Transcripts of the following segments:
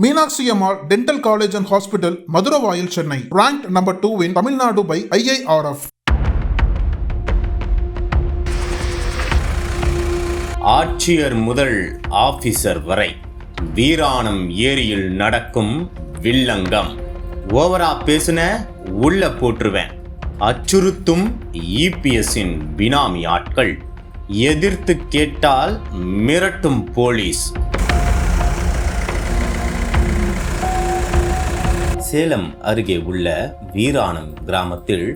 Meenakshi Ammal dental college and hospital Maduravoyal Chennai. Rank number two in Tamil Nadu by IIRF ஆட்சியர் முதல் officer வரை வீராணம் ஏரியில் நடக்கும் வில்லங்கம். ஓவரா பேசுன உள்ள போட்டுருவேன் அச்சுறுத்தும் இபிஎஸ்ஸின் பினாமி ஆட்கள். எதிர்த்து கேட்டால் மிரட்டும் போலீஸ். சேலம் அருகே உள்ள வீராணம் கிராமத்தில்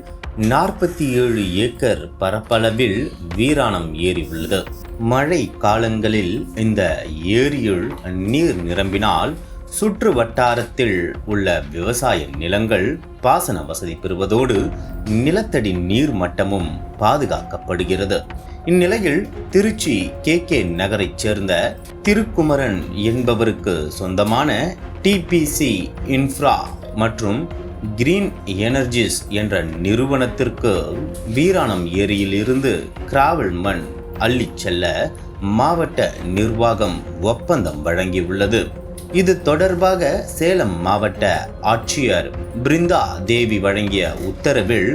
நாற்பத்தி ஏழு ஏக்கர் பரப்பளவில் வீராணம் ஏரி உள்ளது மழை காலங்களில் இந்த ஏரியில் நீர் நிரம்பினால் சுற்று வட்டாரத்தில் உள்ள விவசாய நிலங்கள் பாசன வசதி பெறுவதோடு நிலத்தடி நீர் மட்டமும் பாதுகாக்கப்படுகிறது. இந்நிலையில் திருச்சி கே கே நகரைச் சேர்ந்த திருக்குமரன் என்பவருக்கு சொந்தமான டிபிசி இன்ஃப்ரா மற்றும் கிரீன் எனர்ஜிஸ் என்ற நிறுவனத்திற்கு வீராணம் ஏரியிலிருந்து கிராவல் மண் அள்ளிச் செல்ல மாவட்ட நிர்வாகம் ஒப்பந்தம் வழங்கியுள்ளது. இது தொடர்பாக சேலம் மாவட்ட ஆட்சியர் பிருந்தா தேவி வழங்கிய உத்தரவில்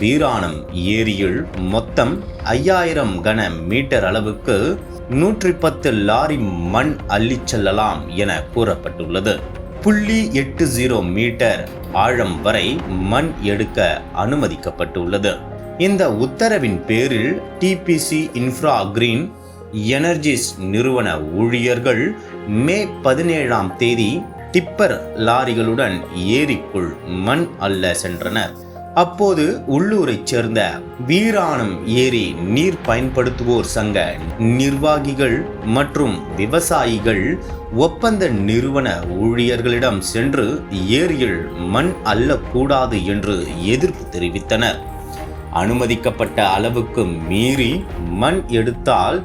வீராணம் ஏரியில் மொத்தம் ஐயாயிரம் கன மீட்டர் அளவுக்கு நூற்றி பத்து லாரி மண் அள்ளிச் செல்லலாம் என கூறப்பட்டுள்ளது. புள்ளி எட்டு ஜீரோ மீட்டர் ஆழம் வரை மண் எடுக்க அனுமதிக்கப்பட்டுள்ளது. இந்த உத்தரவின் பேரில் டிபிசி இன்ஃப்ரா கிரீன் எனர்ஜிஸ் நிறுவன ஊழியர்கள் மே பதினேழாம் தேதி டிப்பர் லாரிகளுடன் ஏரிக்குள் மண் அல்ல சென்றனர். அப்போது உள்ளூரைச் சேர்ந்த வீராணம் ஏரி நீர் பயன்படுத்துவோர் சங்க நிர்வாகிகள் மற்றும் விவசாயிகள் ஒப்பந்த நிறுவன ஊழியர்களிடம் சென்று ஏரியில் மண் அள்ளக்கூடாது என்று எதிர்ப்பு தெரிவித்தனர். அனுமதிக்கப்பட்ட அளவுக்கு மீறி மண் எடுத்தால்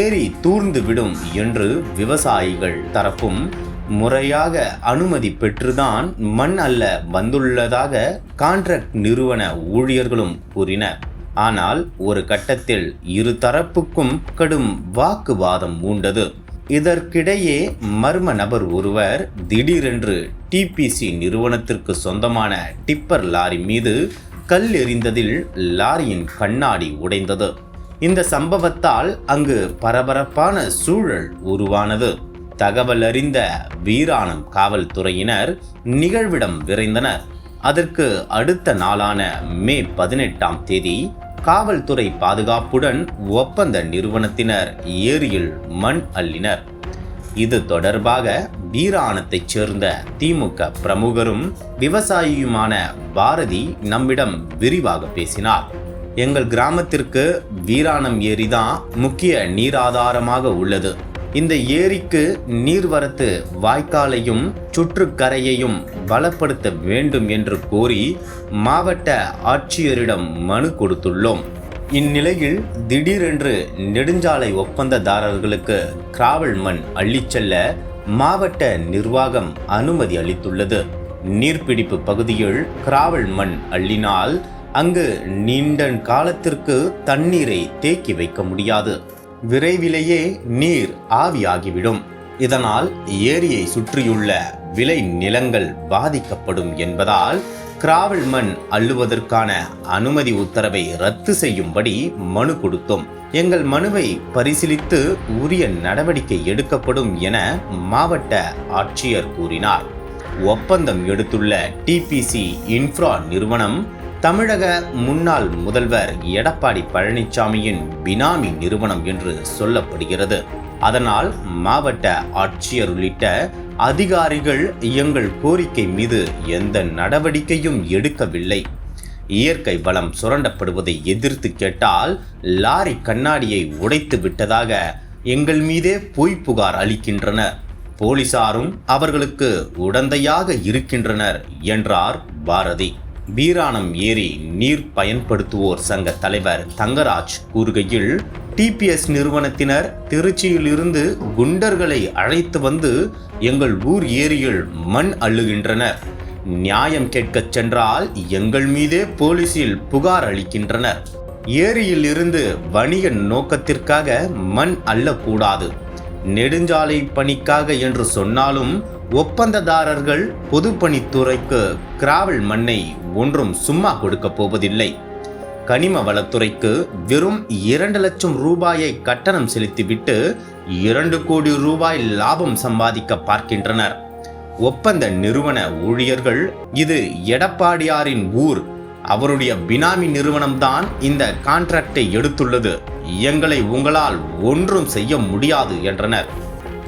ஏரி தூர்ந்துவிடும் என்று விவசாயிகள் தரப்பும் முறையாக அனுமதி பெற்றுதான் மண் அல்ல வந்துள்ளதாக கான்ட்ராக்ட் நிறுவன ஊழியர்களும் கூறினர். ஆனால் ஒரு கட்டத்தில் இரு தரப்புக்கும் கடும் வாக்குவாதம் மூண்டது இதற்கிடையே மர்ம நபர் ஒருவர் திடீரென்று டிபிசி நிறுவனத்திற்கு சொந்தமான டிப்பர் லாரி மீது கல் எறிந்ததில் லாரியின் கண்ணாடி உடைந்தது. இந்த சம்பவத்தால் அங்கு பரபரப்பான சூழல் உருவானது. தகவல் அறிந்த வீராணம் காவல்துறையினர் நிகழ்விடம் விரைந்தனர். அதற்கு அடுத்த நாளான மே பதினெட்டாம் தேதி காவல்துறை பாதுகாப்புடன் ஒப்பந்த நிறுவனத்தினர் ஏரியில் மண் அள்ளினர். இது தொடர்பாக வீராணத்தைச் சேர்ந்த திமுக பிரமுகரும் விவசாயியுமான பாரதி நம்மிடம் விரிவாக பேசினார். எங்கள் கிராமத்திற்கு வீராணம் ஏரி தான் முக்கிய நீராதாரமாக உள்ளது. இந்த ஏரிக்கு நீர்வரத்து வாய்க்காலையும் சுற்றுக்கரையையும் பலப்படுத்த வேண்டும் என்று கோரி மாவட்ட ஆட்சியரிடம் மனு கொடுத்துள்ளோம். இந்நிலையில் திடீரென்று நெடுஞ்சாலை ஒப்பந்ததாரர்களுக்கு கிராவல் மண் அள்ளிச் செல்ல மாவட்ட நிர்வாகம் அனுமதி அளித்துள்ளது. நீர்பிடிப்பு பகுதியில் கிராவல் மண் அள்ளினால் அங்கு நீண்ட காலத்திற்கு தண்ணீரை தேக்கி வைக்க முடியாது. விரைவிலேயே நீர் ஆவியாகிவிடும். இதனால் ஏரியை சுற்றியுள்ள விளை நிலங்கள் பாதிக்கப்படும் என்பதால் கிராவல் மண் அள்ளுவதற்கான அனுமதி உத்தரவை ரத்து செய்யும்படி மனு கொடுத்தோம். எங்கள் மனுவை பரிசீலித்து உரிய நடவடிக்கை எடுக்கப்படும் என மாவட்ட ஆட்சியர் கூறினார். ஒப்பந்தம் எடுத்துள்ள டிபிசி இன்ஃப்ரா நிறுவனம் தமிழக முன்னாள் முதல்வர் எடப்பாடி பழனிசாமியின் பினாமி நிறுவனம் என்று சொல்லப்படுகிறது. அதனால் மாவட்ட ஆட்சியர் உள்ளிட்ட அதிகாரிகள் எங்கள் கோரிக்கை மீது எந்த நடவடிக்கையும் எடுக்கவில்லை. இயற்கை வளம் சுரண்டப்படுவதை எதிர்த்து கேட்டால் லாரி கண்ணாடியை உடைத்து விட்டதாக எங்கள் மீதே பொய் புகார் அளிக்கின்றனர். போலீசாரும் அவர்களுக்கு உடந்தையாக இருக்கின்றனர் என்றார் பாரதி. வீராணம் ஏரி நீர் பயன்படுத்துவோர் சங்க தலைவர் தங்கராஜ் கூறுகையில் டிபிஎஸ் நிறுவனத்தினர் திருச்சியிலிருந்து குண்டர்களை அழைத்து வந்து எங்கள் ஊர் ஏரியில் மண் அள்ளுகின்றனர். நியாயம் கேட்கச் சென்றால் எங்கள் மீதே போலீசில் புகார் அளிக்கின்றனர். ஏரியில் இருந்து வணிக நோக்கத்திற்காக மண் அள்ளக்கூடாது. நெடுஞ்சாலை பணிக்காக என்று சொன்னாலும் ஒப்பந்ததாரர்கள் பொதுப்பணித்துறைக்கு கிராவல் மண்ணை ஒன்றும் சும்மா கொடுக்கப் போவதில்லை. கனிம வளத்துறைக்கு வெறும் இரண்டு லட்சம் ரூபாயை கட்டணம் செலுத்திவிட்டு இரண்டு கோடி ரூபாய் லாபம் சம்பாதிக்க பார்க்கின்றனர். ஒப்பந்த நிறுவன ஊழியர்கள் இது எடப்பாடியாரின் ஊர் அவருடைய பினாமி நிறுவனம்தான் இந்த கான்ட்ராக்டை எடுத்துள்ளது. எங்களை உங்களால் ஒன்றும் செய்ய முடியாது என்றனர்.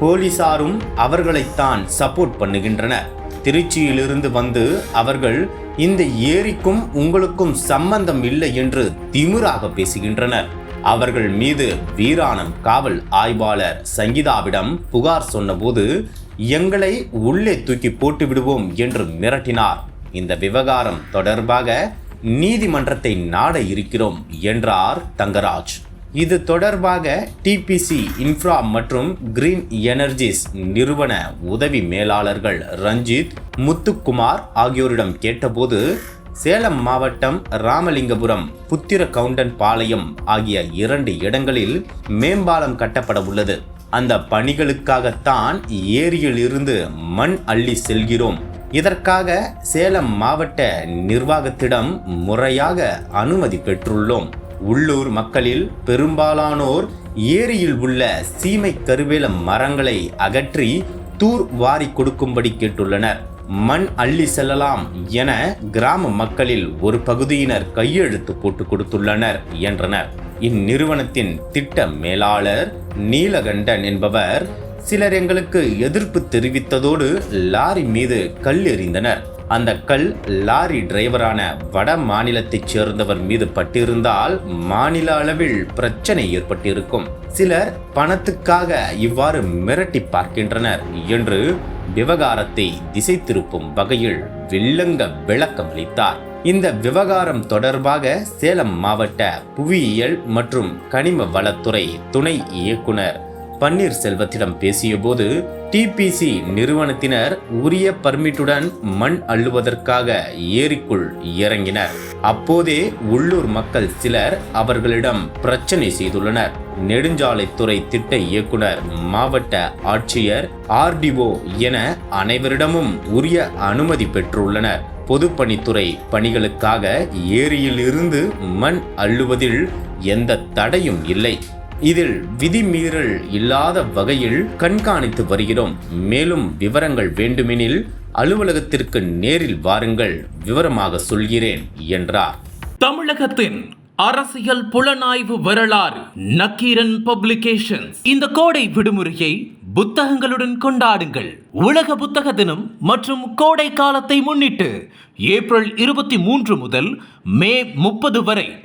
போலீசாரும் அவர்களைத்தான் சப்போர்ட் பண்ணுகின்றனர். திருச்சியிலிருந்து வந்து அவர்கள் இந்த ஏரிக்கும் உங்களுக்கும் சம்பந்தம் இல்லை என்று திமிராக பேசுகின்றனர். அவர்கள் மீது வீராணம் காவல் ஆய்வாளர் சங்கீதாவிடம் புகார் சொன்னபோது எங்களை உள்ளே தூக்கி போட்டு விடுவோம் என்று மிரட்டினார். இந்த விவகாரம் தொடர்பாக நீதிமன்றத்தை நாட இருக்கிறோம் என்றார் தங்கராஜ். இது தொடர்பாக டிபிசி இன்ஃப்ரா மற்றும் கிரீன் எனர்ஜிஸ் நிறுவன உதவி மேலாளர்கள் ரஞ்சித் முத்துக்குமார் ஆகியோரிடம் கேட்டபோது சேலம் மாவட்டம் ராமலிங்கபுரம் புத்திர கவுண்டன் பாளையம் ஆகிய இரண்டு இடங்களில் மேம்பாலம் கட்டப்பட உள்ளது. அந்த பணிகளுக்காகத்தான் ஏரியில் இருந்து மண் அள்ளி செல்கிறோம் இதற்காக சேலம் மாவட்ட நிர்வாகத்திடம் முறையாக அனுமதி பெற்றுள்ளோம். உள்ளூர் மக்களில் பெரும்பாலானோர் ஏரியில் உள்ள சீமை கருவேல மரங்களை அகற்றி தூர் வாரி கொடுக்கும்படி கேட்டுள்ளனர். மண் அள்ளி செல்லலாம் என கிராம மக்களில் ஒரு பகுதியினர் கையெழுத்து போட்டு கொடுத்துள்ளனர் என்றனர். இந்நிறுவனத்தின் திட்ட மேலாளர் நீலகண்டன் என்பவர் சிலர் எங்களுக்கு எதிர்ப்பு தெரிவித்ததோடு லாரி மீது கல் எறிந்தனர். அந்த கல் லாரி டிரைவரான வட மாநிலத்தைச் சேர்ந்தவர் மீது பட்டிருந்தால் மாநில அளவில் பிரச்சனை ஏற்பட்டிருக்கும். சிலர் பணத்துக்காக இவ்வாறு மிரட்டி பார்க்கின்றனர் என்று விவகாரத்தை திசை திருப்பும் வகையில் வில்லங்க விளக்கம் அளித்தார். இந்த விவகாரம் தொடர்பாக சேலம் மாவட்ட புவியியல் மற்றும் கனிம வளத்துறை துணை இயக்குனர் பன்னீர்செல்வத்திடம் பேசியபோது டிபிசி நிறுவனத்தினர் உரிய பர்மிட்டுடன் மண் அள்ளுவதற்காக ஏரிக்குள் இறங்கினர். அப்போதே உள்ளூர் மக்கள் சிலர் அவர்களிடம் பிரச்சனை செய்துள்ளனர். நெடுஞ்சாலைத்துறை திட்ட இயக்குனர் மாவட்ட ஆட்சியர் ஆர்டிஓ என அனைவரிடமும் உரிய அனுமதி பெற்றுள்ளனர். பொதுப்பணித்துறை பணிகளுக்காக ஏரியிலிருந்து மண் அள்ளுவதில் எந்த தடையும் இல்லை. இதில் விதிமீறல் இல்லாத வகையில் கண்காணித்து வருகிறோம். மேலும் விவரங்கள் வேண்டுமெனில் அலுவலகத்திற்கு நேரில் வாருங்கள் விவரமாக சொல்கிறேன் என்றார். தமிழகத்தின் அரசியல் புலனாய்வு வரலாறு நக்கீரன் பப்ளிகேஷன்ஸ். இந்த கோடை விடுமுறையை புத்தகங்களுடன் கொண்டாடுங்கள். உலக புத்தக தினம் மற்றும் கோடை காலத்தை முன்னிட்டு ஏப்ரல் இருபத்தி மூன்று முதல் மே முப்பது வரை